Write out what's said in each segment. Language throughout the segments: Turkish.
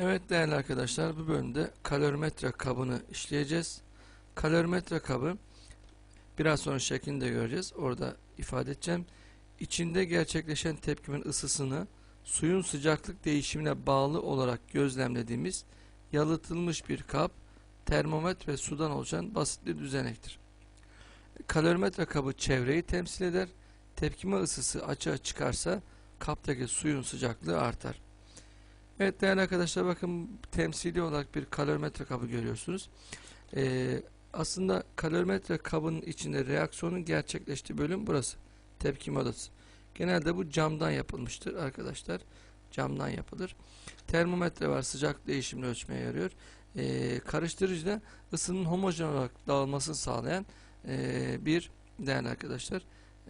Evet değerli arkadaşlar bu bölümde kalorimetre kabını işleyeceğiz. Kalorimetre kabı biraz sonra şeklini de göreceğiz. Orada ifade edeceğim. İçinde gerçekleşen tepkimin ısısını suyun sıcaklık değişimine bağlı olarak gözlemlediğimiz yalıtılmış bir kap, termometre ve sudan oluşan basit bir düzenektir. Kalorimetre kabı çevreyi temsil eder. Tepkime ısısı açığa çıkarsa kaptaki suyun sıcaklığı artar. Evet değerli arkadaşlar bakın temsili olarak bir kalorimetre kabı görüyorsunuz. Ee, aslında kalorimetre kabının içinde reaksiyonun gerçekleştiği bölüm burası. Tepkime odası. Genelde bu camdan yapılmıştır arkadaşlar. Camdan yapılır. Termometre var sıcak değişimini ölçmeye yarıyor. Ee, karıştırıcı da ısının homojen olarak dağılmasını sağlayan ee, bir değerli arkadaşlar.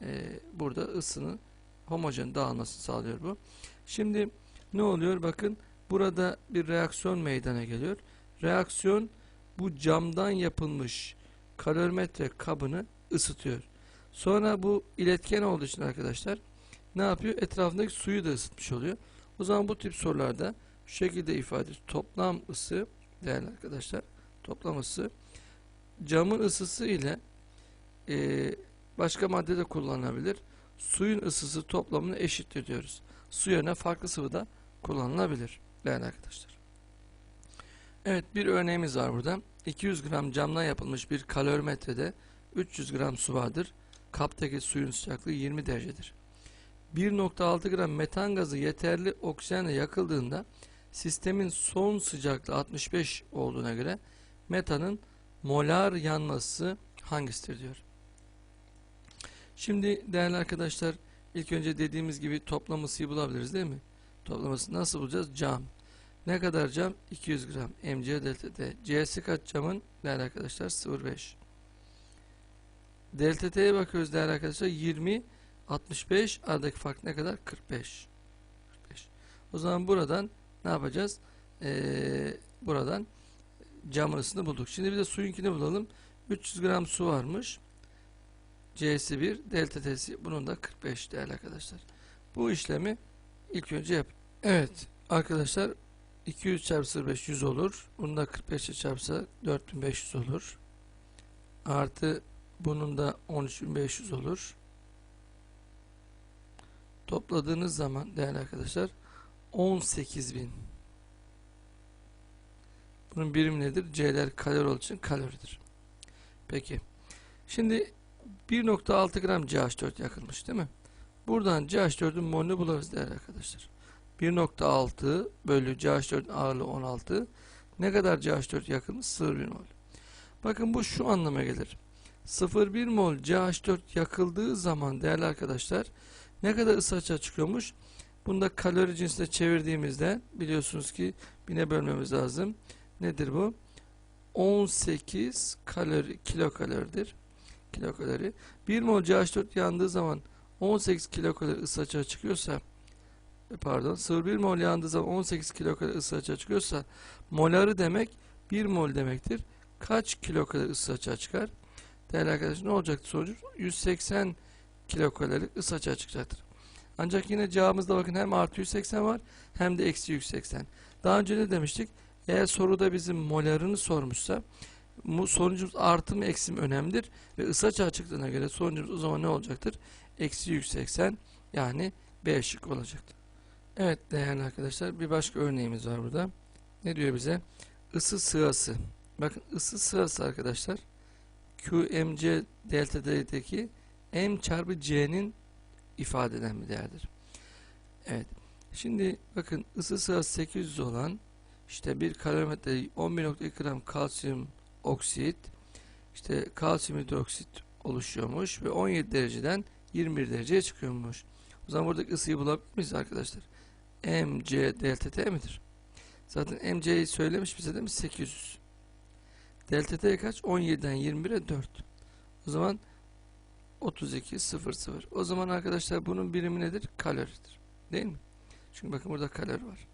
Ee, burada ısının homojen dağılmasını sağlıyor bu. Şimdi ne oluyor? Bakın burada bir reaksiyon meydana geliyor. Reaksiyon bu camdan yapılmış kalorimetre kabını ısıtıyor. Sonra bu iletken olduğu için arkadaşlar ne yapıyor? Etrafındaki suyu da ısıtmış oluyor. O zaman bu tip sorularda şu şekilde ifade. Toplam ısı değerli arkadaşlar toplam ısı camın ısısı ile e, başka madde de kullanılabilir. Suyun ısısı toplamını eşittir diyoruz. Su yerine farklı sıvı da kullanılabilir değerli arkadaşlar. Evet bir örneğimiz var burada. 200 gram camdan yapılmış bir kalorimetrede 300 gram su vardır. Kaptaki suyun sıcaklığı 20 derecedir. 1.6 gram metan gazı yeterli oksijenle yakıldığında sistemin son sıcaklığı 65 olduğuna göre metanın molar yanması hangisidir diyor. Şimdi değerli arkadaşlar ilk önce dediğimiz gibi toplam ısıyı bulabiliriz değil mi? Toplam ısıyı nasıl bulacağız? Cam. Ne kadar cam? 200 gram. MC delta T. C'si kaç camın? Değerli arkadaşlar 0.5. Delta T'ye bakıyoruz değerli arkadaşlar. 20, 65. Aradaki fark ne kadar? 45. 45. O zaman buradan ne yapacağız? Ee, buradan camın ısını bulduk. Şimdi bir de suyunkini bulalım. 300 gram su varmış. C'si 1, delta T'si bunun da 45 değerli arkadaşlar. Bu işlemi ilk önce yap. Evet arkadaşlar 200 çarpı 05 100 olur. Bunu da 45 ile çarpsa 4500 olur. Artı bunun da 13500 olur. Topladığınız zaman değerli arkadaşlar 18000 bunun birimi nedir? C'ler kalori olduğu için kaloridir. Peki. Şimdi 1.6 gram CH4 yakılmış değil mi? Buradan CH4'ün molünü buluruz değerli arkadaşlar. 1.6 bölü CH4'ün ağırlığı 16. Ne kadar CH4 yakılmış? 0,1 mol. Bakın bu şu anlama gelir. 0,1 mol CH4 yakıldığı zaman değerli arkadaşlar ne kadar ısı açığa çıkıyormuş? Bunu da kalori cinsine çevirdiğimizde biliyorsunuz ki bine bölmemiz lazım. Nedir bu? 18 kalori kilokaloridir. Kilokalori. 1 mol CH4 yandığı zaman 18 kilokalori ısı açığa çıkıyorsa pardon 0,1 mol yandığı zaman 18 kilokalori ısı açığa çıkıyorsa moları demek 1 mol demektir. Kaç kilokalori ısı açığa çıkar? Değerli arkadaşlar ne olacaktır sonucu? 180 kilokalori ısı açığa çıkacaktır. Ancak yine cevabımızda bakın hem artı 180 var hem de eksi 180. Daha önce ne demiştik? Eğer soruda bizim molarını sormuşsa bu sonucumuz artı mı eksi mi önemlidir ve ısı açığa çıktığına göre sonucumuz o zaman ne olacaktır? Eksi 180 yani B şık olacaktır. Evet değerli arkadaşlar bir başka örneğimiz var burada. Ne diyor bize? Isı sığası. Bakın ısı sığası arkadaşlar QMC delta T'deki M çarpı C'nin ifade eden bir değerdir. Evet. Şimdi bakın ısı sığası 800 olan işte bir kalorimetre 11.2 gram kalsiyum oksit işte kalsiyum hidroksit oluşuyormuş ve 17 dereceden 21 dereceye çıkıyormuş. O zaman buradaki ısıyı bulabilir miyiz arkadaşlar? MC delta T midir? Zaten MC'yi söylemiş bize demiş 800. Delta T kaç? 17'den 21'e 4. O zaman 32 0 0. O zaman arkadaşlar bunun birimi nedir? Kaloridir. Değil mi? Çünkü bakın burada kalori var.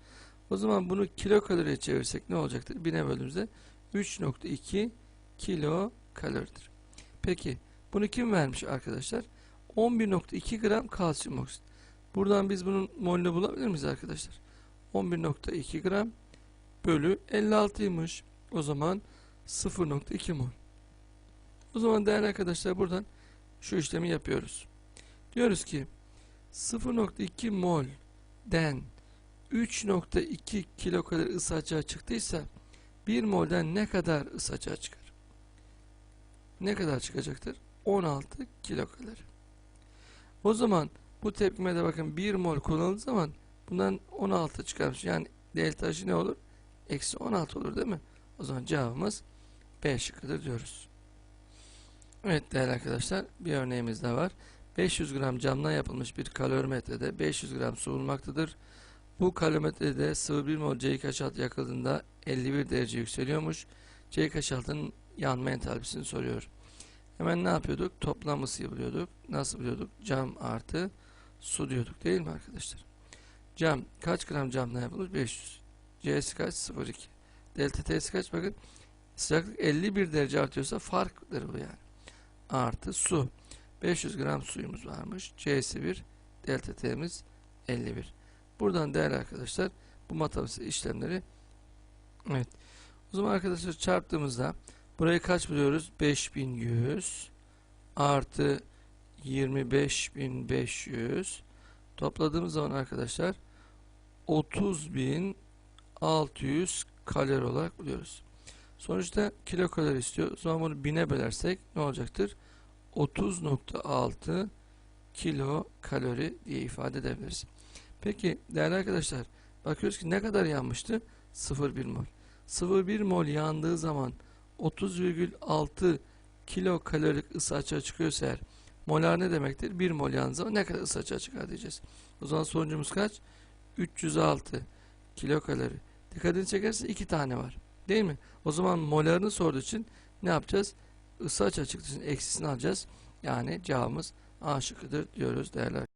O zaman bunu kilokaloriye çevirsek ne olacaktır? 1000'e böldüğümüzde 3.2 kilo kaloridir. Peki bunu kim vermiş arkadaşlar? 11.2 gram kalsiyum oksit. Buradan biz bunun molünü bulabilir miyiz arkadaşlar? 11.2 gram bölü 56'ymış. O zaman 0.2 mol. O zaman değerli arkadaşlar buradan şu işlemi yapıyoruz. Diyoruz ki 0.2 mol'den 3.2 kilokalori ısı açığa çıktıysa 1 mol'den ne kadar ısı açığa çıkar? Ne kadar çıkacaktır? 16 kilokalori. O zaman bu tepkimede bakın 1 mol kullanıldığı zaman bundan 16 çıkarmış. Yani delta H ne olur? Eksi 16 olur değil mi? O zaman cevabımız B şıkkıdır diyoruz. Evet değerli arkadaşlar bir örneğimiz daha var. 500 gram camdan yapılmış bir kalorimetrede 500 gram su bulunmaktadır. Bu kalorimetrede sıvı 1 mol C2H6 yakıldığında 51 derece yükseliyormuş. C2H6'nın yanma entalpisini soruyor. Hemen ne yapıyorduk? Toplam ısıyı buluyorduk. Nasıl buluyorduk? Cam artı su diyorduk değil mi arkadaşlar? Cam kaç gram camdan yapılmış? 500. C'si kaç? 0,2. Delta T'si kaç? Bakın sıcaklık 51 derece artıyorsa farktır bu yani. Artı su. 500 gram suyumuz varmış. C'si 1. Delta T'miz 51. Buradan değerli arkadaşlar bu matematik işlemleri evet. O zaman arkadaşlar çarptığımızda burayı kaç buluyoruz? 5100 artı 25500 topladığımız zaman arkadaşlar 30600 kalori olarak buluyoruz. Sonuçta kilokalori istiyor. O zaman bunu 1000'e bölersek ne olacaktır? 30.6 kilo kalori diye ifade edebiliriz. Peki değerli arkadaşlar bakıyoruz ki ne kadar yanmıştı? 0,1 mol. 0,1 mol yandığı zaman 30,6 kilo kalorik ısı açığa çıkıyorsa eğer molar ne demektir? 1 mol yandığı zaman ne kadar ısı açığa çıkar diyeceğiz. O zaman sonucumuz kaç? 306 kilo kalori. Dikkatini çekerse iki tane var. Değil mi? O zaman molarını sorduğu için ne yapacağız? Isı açığa çıktığı için eksisini alacağız. Yani cevabımız A şıkkıdır diyoruz arkadaşlar.